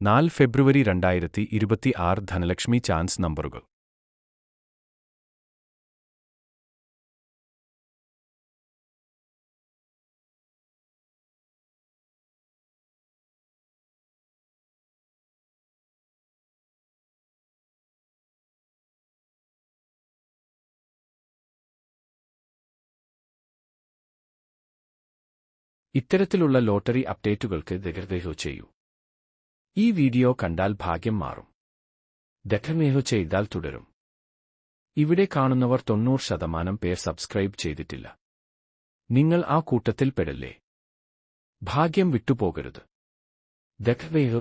നാല് ഫെബ്രുവരി രണ്ടായിരത്തി ഇരുപത്തി ആറ് ധനലക്ഷ്മി ചാൻസ് നമ്പറുകൾ. ഇത്തരത്തിലുള്ള ലോട്ടറി അപ്ഡേറ്റുകൾക്ക് ദഗർദേഹോ ചെയ്യൂ. ഈ വീഡിയോ കണ്ടാൽ ഭാഗ്യം മാറും. ദഖമേഹോ ചെയ്താൽ തുടരും. ഇവിടെ കാണുന്നവർ തൊണ്ണൂറ് ശതമാനം പേർ സബ്സ്ക്രൈബ് ചെയ്തിട്ടില്ല. നിങ്ങൾ ആ കൂട്ടത്തിൽ പെടല്ലേ? ഭാഗ്യം വിട്ടുപോകരുത്. ദഖവേഹോ